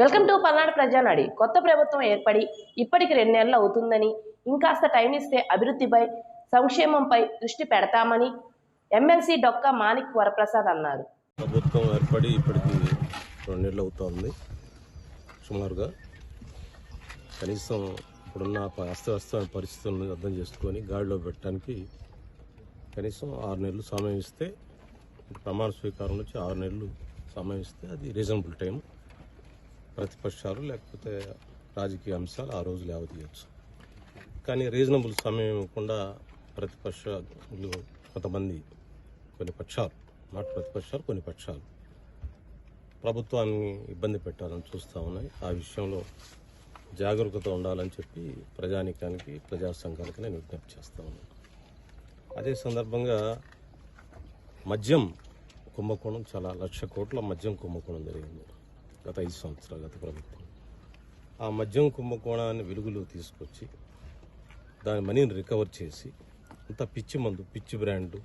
Welcome to Palnadu ప్రజానాడి. కొత్త ప్రభుత్వం ఏర్పడి ఇప్పటికి రెండు నెలలు అవుతుందని ఇంకాస్త టైం ఇస్తే అభివృద్ధిపై సంక్షేమంపై దృష్టి పెడతామని ఎమ్మెల్సీ డొక్కా మాణిక్ వరప్రసాద్ అన్నారు. ప్రభుత్వం ఏర్పడి ఇప్పటికి రెండు నెలలు అవుతుంది సుమారుగా. కనీసం ఇప్పుడున్న అస్తవ్యస్తమైన పరిస్థితులను అర్థం చేసుకొని గాడిలో పెట్టడానికి కనీసం ఆరు నెలలు సమయం ఇస్తే ప్రమాణ స్వీకారం నుంచి ఆరు నెలలు సమయం ఇస్తే అది రీజనబుల్ టైం. ప్రతిపక్షాలు లేకపోతే రాజకీయ అంశాలు ఆ రోజు లేవదీయచ్చు కానీ రీజనబుల్ సమయం ఇవ్వకుండా ప్రతిపక్షాలు కొంతమంది కొన్ని పక్షాలు నాట్ ప్రతిపక్షాలు కొన్ని పక్షాలు ప్రభుత్వాన్ని ఇబ్బంది పెట్టాలని చూస్తూ ఉన్నాయి. ఆ విషయంలో జాగరూకత ఉండాలని చెప్పి ప్రజానీకానికి ప్రజా సంఘాలకి నేను విజ్ఞప్తి చేస్తా ఉన్నాను. అదే సందర్భంగా మద్యం కుంభకోణం చాలా లక్ష కోట్ల మద్యం కుంభకోణం జరిగింది. గత ఐదు సంవత్సరాలు గత ప్రభుత్వం. ఆ మద్యం కుంభకోణాన్ని వెలుగులో తీసుకొచ్చి దాని మనీని రికవర్ చేసి అంత పిచ్చి మందు పిచ్చి బ్రాండు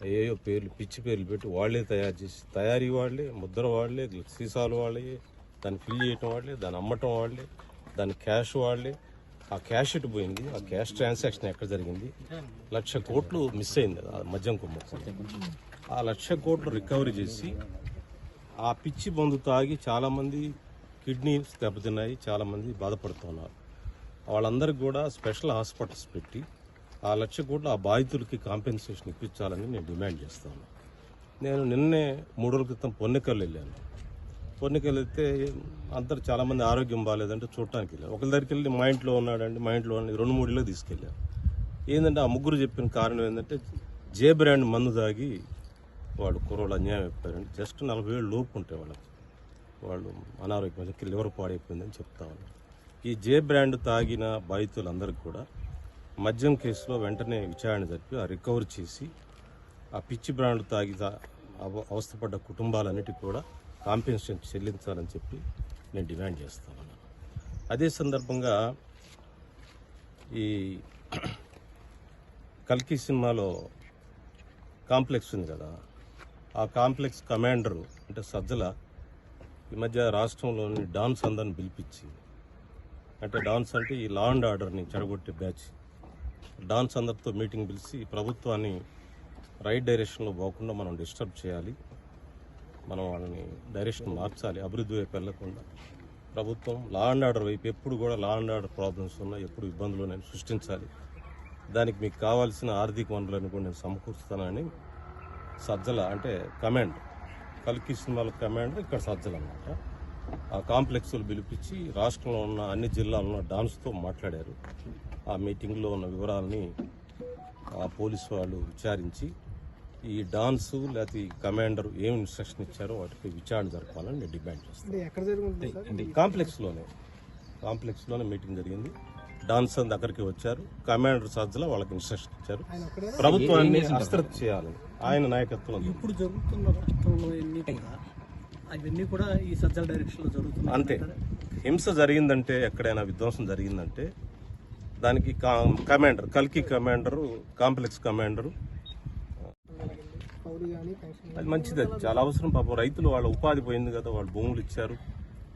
ఏయో పేర్లు పిచ్చి పేర్లు పెట్టి వాళ్ళే తయారు చేసి తయారీ వాళ్ళే ముద్ర వాళ్ళే సీసాలు వాళ్ళే దాన్ని ఫిల్ చేయటం వాళ్ళే దాన్ని అమ్మటం వాళ్ళే దాని క్యాష్ వాళ్ళే. ఆ క్యాష్ ఇటు పోయింది? ఆ క్యాష్ ట్రాన్సాక్షన్ ఎక్కడ జరిగింది? లక్ష కోట్లు మిస్ అయింది ఆ మద్యం కుంభకోణం. ఆ లక్ష కోట్లు రికవరీ చేసి ఆ పిచ్చి మందు తాగి చాలామంది కిడ్నీస్ దెబ్బతిన్నాయి చాలామంది బాధపడుతున్నారు. వాళ్ళందరికీ కూడా స్పెషల్ హాస్పిటల్స్ పెట్టి ఆ లక్ష కోట్ల ఆ బాధితులకి కాంపెన్సేషన్ ఇప్పించాలని నేను డిమాండ్ చేస్తాను. నేను నిన్నే మూడు రోజుల క్రితం పొన్నికల్ వెళ్ళాను. పొన్నికల్ వెళ్తే అందరు చాలామంది ఆరోగ్యం బాగాలేదంటే చూడటానికి వెళ్ళాను ఒకరి దగ్గరికి వెళ్ళి మా ఇంట్లో ఉన్నాడండి మా ఇంట్లో ఉన్నాడు. రెండు మూడులో తీసుకెళ్ళాను ఏంటంటే ఆ ముగ్గురు చెప్పిన కారణం ఏంటంటే జే బ్రాండ్ మందు తాగి వాళ్ళు కుర్రోళ్ళు అన్యాయం అయిపోయారండి జస్ట్ నలభై ఏళ్ళు లోపు ఉంటాయి వాళ్ళకి. వాళ్ళు అనారోగ్యం లివర్ పాడైపోయిందని చెప్తా ఉన్నారు ఈ జే బ్రాండ్ తాగిన బాధితులందరికీ కూడా మద్యం కేసులో వెంటనే విచారణ జరిపి ఆ రికవర్ చేసి ఆ పిచ్చి బ్రాండ్ తాగి అవస్థపడ్డ కుటుంబాలన్నిటికీ కూడా కాంపెన్సేషన్ చెల్లించాలని చెప్పి నేను డిమాండ్ చేస్తాను అదే సందర్భంగా ఈ కల్కి సినిమాలో కాంప్లెక్స్ ఉంది కదా ఆ కాంప్లెక్స్ కమాండర్ అంటే సజ్జల ఈ మధ్య రాష్ట్రంలోని డాన్స్ అందరిని పిలిపించి అంటే డాన్స్ అంటే ఈ లా అండ్ ఆర్డర్ని చెడగొట్టే బ్యాచ్ డాన్స్ అందరితో మీటింగ్ పిలిచి ప్రభుత్వాన్ని రైట్ డైరెక్షన్లో పోకుండా మనం డిస్టర్బ్ చేయాలి. మనం వాళ్ళని డైరెక్షన్ మార్చాలి అభివృద్ధి వైపు వెళ్ళకుండా ప్రభుత్వం లా అండ్ ఆర్డర్ వైపు ఎప్పుడు కూడా లా అండ్ ఆర్డర్ ప్రాబ్లమ్స్ ఉన్నాయి ఎప్పుడు ఇబ్బందులు నేను సృష్టించాలి. దానికి మీకు కావాల్సిన ఆర్థిక వనరులను కూడా నేను సమకూరుస్తానని సజ్జల అంటే కమాండ్. కల్కి సినిమాల కమాండర్ ఇక్కడ సజ్జల అనమాట ఆ కాంప్లెక్స్లు పిలిపించి రాష్ట్రంలో ఉన్న అన్ని జిల్లాల్లో ఉన్న డాన్స్తో మాట్లాడారు. ఆ మీటింగ్లో ఉన్న వివరాలని ఆ పోలీసు వాళ్ళు విచారించి ఈ డాన్స్ లేకపోతే ఈ కమాండర్ ఏం ఇన్స్ట్రక్షన్ ఇచ్చారో వాటికి విచారణ జరపాలని నేను డిమాండ్ చేస్తాను. కాంప్లెక్స్లోనే. కాంప్లెక్స్లోనే మీటింగ్ జరిగింది. డాన్స్ అంతా అక్కడికి వచ్చారు కమాండర్ సజ్జల వాళ్ళకి ఇన్స్ట్రక్షన్ ఇచ్చారు ప్రభుత్వాన్ని అస్త్రత్ చేయాలని ఆయన నాయకత్వం ఇప్పుడు జరుగుతున్న రాష్ట్రంలో ఎన్ని కూడా అవన్నీ కూడా ఈ సజ్జల డైరెక్షన్లో జరుగుతున్నాయి అంతే హింస జరిగిందంటే ఎక్కడైనా విధ్వంసం జరిగిందంటే దానికి కా- కమాండర్ కల్కి కమాండరు కాంప్లెక్స్ కమాండరు అది మంచిది అది చాలా అవసరం పాపం రైతులు వాళ్ళ ఉపాధి పోయింది కదా వాళ్ళు భూములు ఇచ్చారు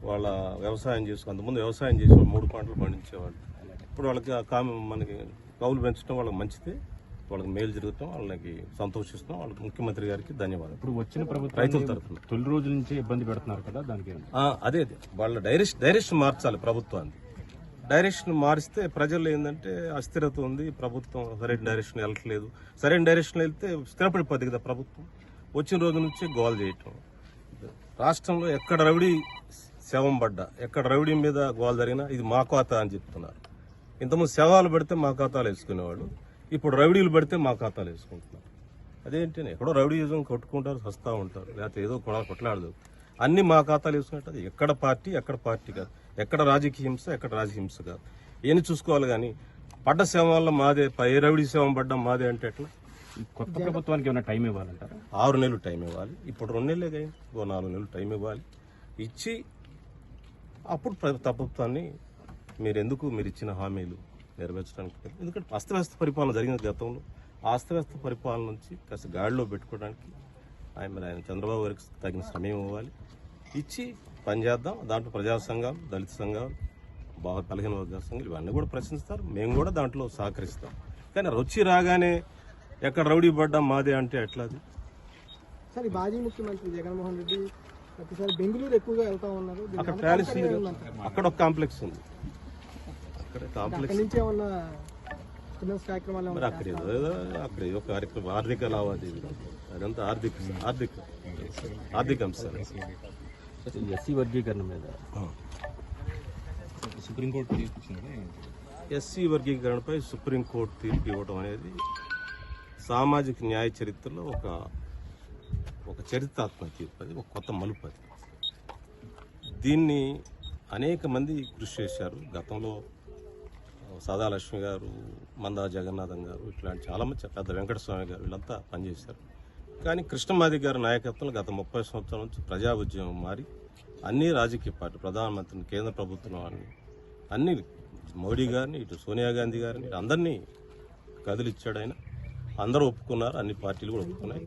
వాళ్ళ వ్యవసాయం చేసుకు అంతకుముందు వ్యవసాయం చేసి వాళ్ళు మూడు పంటలు పండించేవాళ్ళు ఇప్పుడు వాళ్ళకి ఆ కామ మనకి కౌలు పెంచడం వాళ్ళకి మంచిదే. వాళ్ళకి మేలు జరుగుతాం వాళ్ళకి సంతోషిస్తాం. వాళ్ళకి ముఖ్యమంత్రి గారికి ధన్యవాదాలు. ఇప్పుడు వచ్చిన ప్రభుత్వం రైతుల తరఫున. తొలి రోజుల నుంచి ఇబ్బంది పెడుతున్నారు కదా దానికి అదే అదే. వాళ్ళ డైరెక్షన్ డైరెక్షన్ మార్చాలి ప్రభుత్వాన్ని. డైరెక్షన్ మారిస్తే ప్రజల్లో ఏంటంటే అస్థిరత ఉంది. ప్రభుత్వం సరైన డైరెక్షన్ వెళ్ళట్లేదు. సరైన డైరెక్షన్ వెళ్తే స్థిరపడిపోద్ది కదా ప్రభుత్వం. వచ్చిన రోజు నుంచి గోల్ చేయటం. రాష్ట్రంలో ఎక్కడ రవిడి శవం పడ్డా ఎక్కడ రవిడి మీద గోల్ జరిగినా ఇది మా ఖాతా అని చెప్తున్నారు. ఇంతకుముందు శవాలు పెడితే మా ఖాతాలు వేసుకునేవాళ్ళు ఇప్పుడు రవిడీలు పెడితే మా ఖాతాలు వేసుకుంటున్నారు అదేంటి ఎక్కడో రౌడీయిజం కొట్టుకుంటారు వస్తూ ఉంటారు లేకపోతే ఏదో కూడా కొట్లాడదు. అన్ని మా ఖాతాలు వేసుకున్నట్టు ఎక్కడ పార్టీ ఎక్కడ పార్టీ కాదు. ఎక్కడ రాజకీయ హింస ఎక్కడ రాజకీయ హింస కాదు. ఏని చూసుకోవాలి కానీ పడ్డ శవాల్లో మాదే పై రౌడీ శవం పడ్డం మాదే అంటే ఎట్లా? కొత్త ప్రభుత్వానికి ఏమైనా టైం ఇవ్వాలంటారా? ఆరు నెలలు టైం ఇవ్వాలి. ఇప్పుడు రెండు నెలలే కదా ఇంకో నాలుగు నెలలు టైం ఇవ్వాలి. ఇచ్చి అప్పుడు ప్ర- ప్రభుత్వాన్ని మీరు ఎందుకు మీరు ఇచ్చిన హామీలు నెరవేర్చడానికి ఎందుకంటే అస్తవ్యస్త పరిపాలన జరిగిన గతంలో. ఆ అస్తవ్యస్త పరిపాలన నుంచి కాస్త గాడిలో పెట్టుకోవడానికి ఆయన మరి ఆయన చంద్రబాబు గారికి తగిన సమయం ఇవ్వాలి. ఇచ్చి పనిచేద్దాం దాంట్లో ప్రజా సంఘాలు దళిత సంఘాలు బాగా బలహీన వర్గాల సంఘాలు ఇవన్నీ కూడా ప్రశ్నిస్తారు. మేము కూడా దాంట్లో సహకరిస్తాం. కానీ రుచి రాగానే ఎక్కడ రౌడీ పడ్డా మాదే అంటే ఎట్లా అది సార్ మాజీ ముఖ్యమంత్రి జగన్మోహన్ రెడ్డి ప్రతిసారి బెంగళూరు ఎక్కువగా వెళ్తా ఉన్నారు. అక్కడ ప్యాలెస్. అక్కడ ఒక కాంప్లెక్స్ ఉంది. అక్కడ అక్కడి కాంప్లెక్స్ నుంచి ఏమన్నా కార్యక్రమాలు మరి అక్కడ ఏదో ఏదో అక్కడ ఏదో కార్యక్రమం ఆర్థిక లావాదేవీలు అదంతా ఆర్థిక ఆర్థిక ఆర్థిక అంశాలు ఎస్సీ వర్గీకరణ మీద సుప్రీంకోర్టు తీర్పు? ఎస్సీ వర్గీకరణపై సుప్రీంకోర్టు తీర్పు ఇవ్వడం అనేది సామాజిక న్యాయ చరిత్రలో ఒక ఒక చరిత్రాత్మక తీర్పు అది ఒక కొత్త మలుపు అది. దీన్ని అనేక మంది కృషి చేశారు. గతంలో సదాలక్ష్మి గారు మందా జగన్నాథం గారు ఇట్లాంటి చాలామంది పెద్ద వెంకటస్వామి గారు వీళ్ళంతా పనిచేశారు. కానీ కృష్ణమాది గారి నాయకత్వంలో గత ముప్పై సంవత్సరాల నుంచి ప్రజా ఉద్యమం మారి అన్ని రాజకీయ పార్టీ ప్రధానమంత్రిని కేంద్ర ప్రభుత్వం అని అన్ని మోడీ గారిని ఇటు సోనియా గాంధీ గారిని ఇటు అందరినీ కదిలిచ్చాడు ఆయన. అందరూ ఒప్పుకున్నారు అన్ని పార్టీలు కూడా ఒప్పుకున్నాయి.